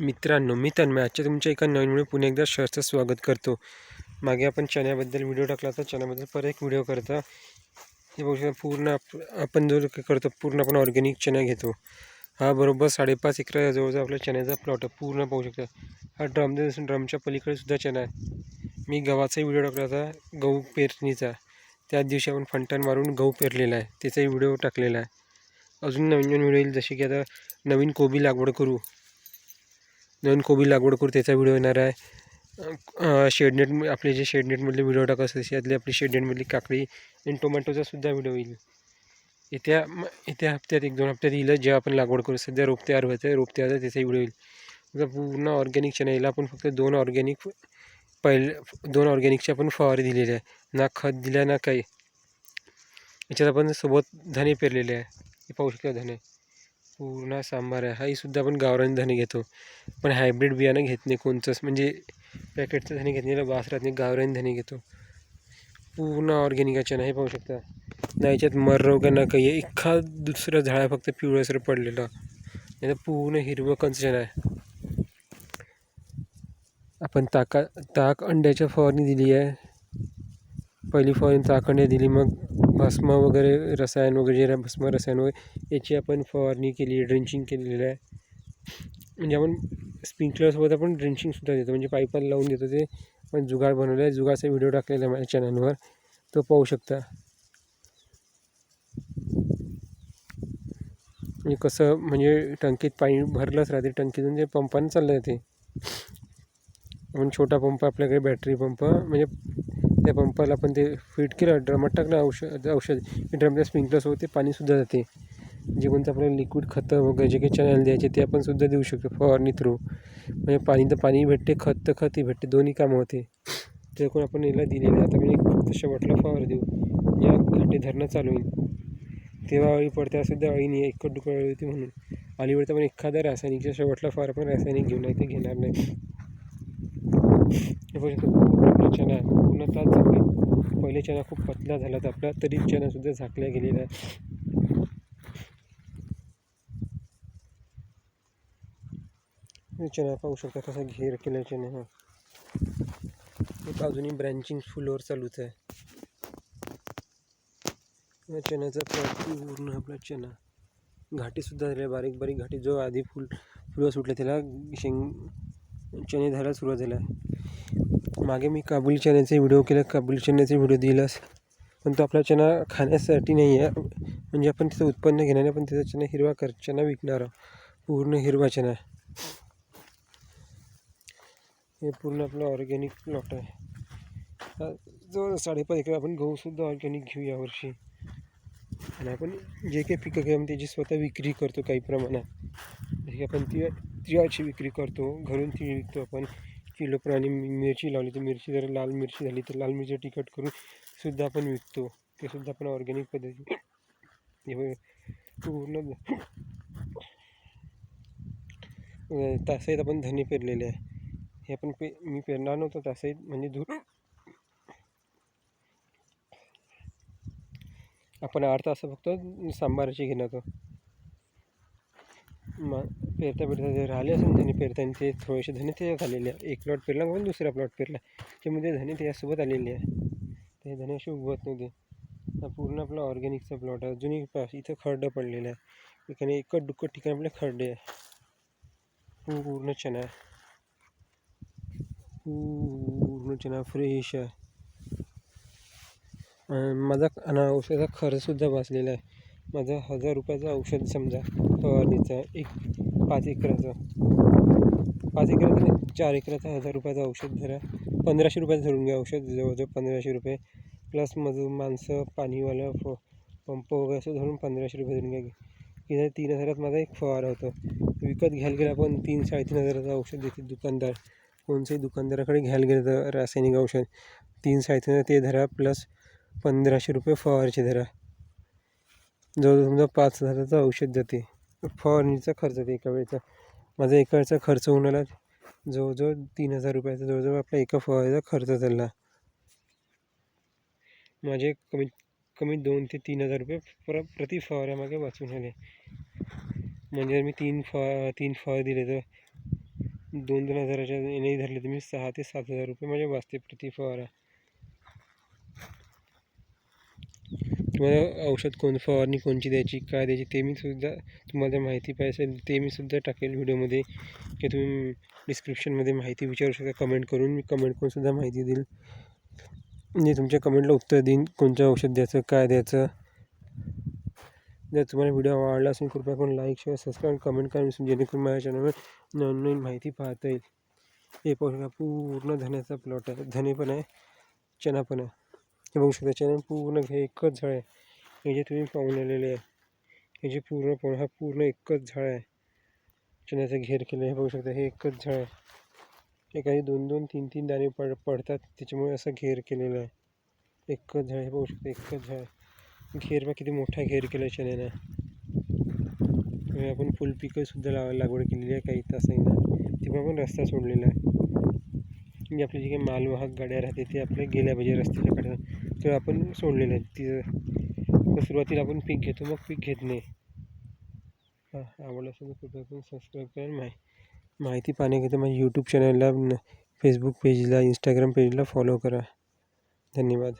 मित्रांनो मी तन्मय. आजच्या तुमच्या एका नवीन व्हिडिओ पुन्हा एकदा शहरचं स्वागत करतो. मागे आपण चण्याबद्दल व्हिडिओ टाकला होता. चण्याबद्दल परत एक व्हिडिओ करता. हे बघू शकता पूर्ण आपण जो करतो पूर्ण आपण ऑर्गॅनिक चणा घेतो. हा बरोबर साडेपाच एकरा जवळजवळ आपल्या चण्याचा प्लॉट आहे. पूर्ण पाहू शकता. हा ड्रम ड्रमच्या पलीकडे सुद्धा चणा आहे. मी गव्हाचाही व्हिडिओ टाकला होता गहू पेरणीचा. त्याच दिवशी आपण फंटण मारून गहू पेरलेला आहे. त्याचाही व्हिडिओ टाकलेला आहे. अजून नवीन नवीन व्हिडिओ येईल. जसे की आता नवीन कोबी लागवड करू. नवीन कोबी लागवड करू त्याचा व्हिडिओ येणार आहे. शेडनेट आपले जे शेडनेटमधले व्हिडिओ टाकत असतात त्यातले आपली शेडनेटमधली काकडी आणि टोमॅटोचा सुद्धा व्हिडिओ येईल. येत्या येत्या हप्त्यात एक दोन हप्त्यात येईल जेव्हा आपण लागवड करू. सध्या रोप तयार व्हायचं आहे रोप तयार त्याचा व्हिडिओ येईल. आता पूर्ण ऑर्गॅनिक चॅनल आपण फक्त दोन ऑर्गॅनिक पहिले दोन ऑर्गॅनिकचे आपण फवारे दिलेले आहे. ना खत दिलं ना काही. याच्यात आपण सोबत धने पेरलेले आहे. हे पाहू शकता धने पूर्ण सांबार आहे. हाही सुद्धा आपण गावरान धने घेतो. पण हायब्रिड बियाणं घेत नाही कोणतंच. म्हणजे पॅकेटचं धने घेत नाही बास राहत नाही गावरान धने घेतो. पूर्ण ऑर्गॅनिक नाही पाहू शकता. ना याच्यात मर का ना काही. आहे एखाद दुसरं झाड फक्त पिवळसर पडलेलं. नाही पूर्ण हिरवं कंचन आहे. आपण ताका ताक अंड्याच्या फवारणी दिली आहे. पहिली फवारणी ताक अंड्या दिली मग भस्म वगैरे रसायन वगैरे जे भस्म रसायन वगैरे याची आपण फवारणी केली आहे ड्रेंचिंग केलेलं आहे. म्हणजे आपण स्प्रिंकलरसोबत आपण ड्रेंचिंगसुद्धा देतो. म्हणजे पाईपाला लावून देतो. ते पण जुगाड बनवलं आहे. जुगाचा व्हिडिओ टाकलेला आहे माझ्या चॅनलवर. तो पाहू शकता. म्हणजे कसं म्हणजे टंकीत पाणी भरलंच राहते. टंकीतून ते पंपानं चाललं जाते. आपण छोटा पंप आपल्याकडे बॅटरी पंप म्हणजे त्या पंपाला आपण ते फिट केलं. ड्रमात टाकलं औषध औषध. ड्रमला स्प्रिंकलरसोबत ते पाणीसुद्धा जाते. जे कोणतं आपल्याला लिक्विड खतं वगैरे जे काही चॅनल द्यायचे ते आपण सुद्धा देऊ शकतो फवारणी थ्रू म्हणजे पाणी तर पाणी भेटते खत तर खतही भेटते दोन्ही कामं होते. ते कोण आपण याला दिलेलं आता मी फक्त शेवटला फवार देऊ. या घाटे धरणं चालू होईल. तेव्हा अळी पडते सुद्धा अळी नाही एकट डुकड अळी होती म्हणून. अलीवर तर पण एखादा रासायनिकच्या शेवटला फवार पण रासायनिक घेऊन नाही ते घेणार नाही. हे शकतो पूर्ण चणा झाकले पहिले चणा खूप पतला झाला तर आपला तरी चणासुद्धा झाकल्या गेलेला आहे चणा पाहू शकता कसा घेर केला चणा हा. एक अजूनही ब्रँचिंग फुलवर चालूच आहे. चण्याचा पूर्ण आपला चणा घाटीसुद्धा झाले बारीक बारीक घाटी. जो आधी फुल फुलं सुटले त्याला शेंग चणे धरायला सुरुवात झाला आहे. मागे मी काबुली चण्याचे व्हिडिओ केला काबुली चण्याचे व्हिडिओ दिलास पण तो आपला चणा खाण्यासाठी नाही आहे. म्हणजे आपण तिचं उत्पन्न घेणार नाही पण त्याचा चणा हिरवा कर चणा विकणार पूर्ण हिरवा चणा हे पूर्ण आपलं ऑर्गॅनिक प्लॉट आहे. जवळ साडेपाच एकर आपण गहूसुद्धा ऑर्गॅनिक घेऊ यावर्षी आणि आपण जे काही पिकं घेऊ त्याची स्वतः विक्री करतो काही प्रमाणात. आपण ती तिळाची विक्री करतो घरून ती विकतो आपण. किलोप्रमाणे मिरची लावली. तर मिरची जर लाल मिरची झाली तर लाल मिरची तिखट करून सुद्धा आपण विकतो. ते सुद्धा आपण ऑर्गॅनिक पद्धती हे पूर्ण तासाईत आपण धने पेरलेले आहे. हे आपण पे मी पेरणार नव्हतं तासाईत म्हणजे धूर आपण आठ तास फक्त सांबाराची घेणार होतो मग पेरता पेरता जे राहिले असेल त्यांनी पेरताना ते थोडेसे धने त्याच्यात आलेले आहे एक प्लॉट पेरला म्हणून दुसरा प्लॉट पेरला. त्यामध्ये धने त्याच्यासोबत आलेले आहे ते धने असे उगवत नव्हते. पूर्ण आपला ऑर्गॅनिकचा प्लॉट आहे. अजूनही पा इथं खरडं पडलेलं आहे. ठिकाणी एकच दुक्कट ठिकाणी आपले खरडे आहे पूर्ण चणा. आहे पूर्ण चणा फ्रेश आहे. माझा आणि औषधाचा खर्चसुद्धा वाचलेला आहे. माझं हजार रुपयाचं औषध समजा फवारणीचं एक पाच एकराचं. पाच एकराचं नाही चार एकराचा हजार रुपयाचं औषध धरा. पंधराशे रुपयाचं धरून घ्या औषध जवळजवळ पंधराशे रुपये. प्लस मजूर माणसं पाणीवाला फ पंप वगैरे असं धरून पंधराशे रुपये धरून घ्या. की तीन हजारात माझा एक फवारा होतो. विकत घ्यायला गेला पण तीन साडेतीन हजाराचं औषध देते दुकानदार. कोणत्याही दुकानदाराकडे घ्यायला गेलं तर रासायनिक औषध. तीन साडेतीन हजार ते धरा प्लस पंधराशे रुपये फवारचे धरा. जवळजवळ समजा पाच हजाराचं औषध जाते फवारणीचा खर्च ते एका वेळेचा. माझा एका वेळचा खर्च होण्याला जवळजवळ तीन हजार रुपयाचा जवळजवळ आपला एका फवारीचा खर्च चालला माझे कमीत कमी दोन ते तीन हजार रुपये प्र प्रति फवाऱ्यामागे वाचून आले म्हणजे मी तीन फवा तीन फवारे दिले तर दोन दोन हजाराच्या नाही धरले तर मी सहा ते सात हजार रुपये माझे वाचते प्रति फवारा. तुम्हाला औषध कोण फवारणी कोणची द्यायची काय द्यायची ते मी सुद्धा तुम्हाला माहिती पाहिजे असेल ते मी सुद्धा टाकेल व्हिडिओमध्ये. की तुम्ही डिस्क्रिप्शनमध्ये माहिती विचारू शकता कमेंट करून मी कमेंट करून सुद्धा माहिती देईल. म्हणजे तुमच्या कमेंटला उत्तर देईन कोणतं औषध द्यायचं काय द्यायचं. जर तुम्हाला व्हिडिओ आवडला असेल कृपया करून लाईक शेअर सबस्क्राईब कमेंट करा जेणेकरून माझ्या चॅनलवर नवीन नवीन माहिती पाहता येईल. हे पाहू शकता पूर्ण धन्याचा प्लॉट आहे. धने पण आहे चना पण आहे. हे बघू शकता चॅनल पूर्ण हे एकच झाड आहे. हे जे तुम्ही पाहून आलेले आहे हे जे पूर्ण पाहून हा पूर्ण एकच झाड आहे. चण्याचा घेर केलं हे बघू शकता हे एकच झाड आहे. हे काही दोन दोन तीन तीन दाणे पड पडतात त्याच्यामुळे असं घेर केलेलं आहे. एकच झाड हे बघू शकता एकच झाड घेर बा किती मोठा घेर केला आहे चण्यानं. आणि आपण फुलपिकंसुद्धा लावा लाव लागवड केलेली आहे काही तासांना तेव्हा आपण रस्ता सोडलेला आहे. म्हणजे आपली जी काही मालवाहक गाड्या राहते ते आपल्या गेल्या पाहिजे रस्त्याच्या कडेला तर आपण सोडलेलं आहे तिथं सुरुवातीला आपण पीक घेतो मग पीक घेत नाही. हां आवडलं असेल तर कृपया सबस्क्राईब करा. माहि माहिती पाहण्याकरिता माझ्या यूट्यूब चॅनलला फेसबुक पेजला इंस्टाग्राम पेजला फॉलो करा. धन्यवाद.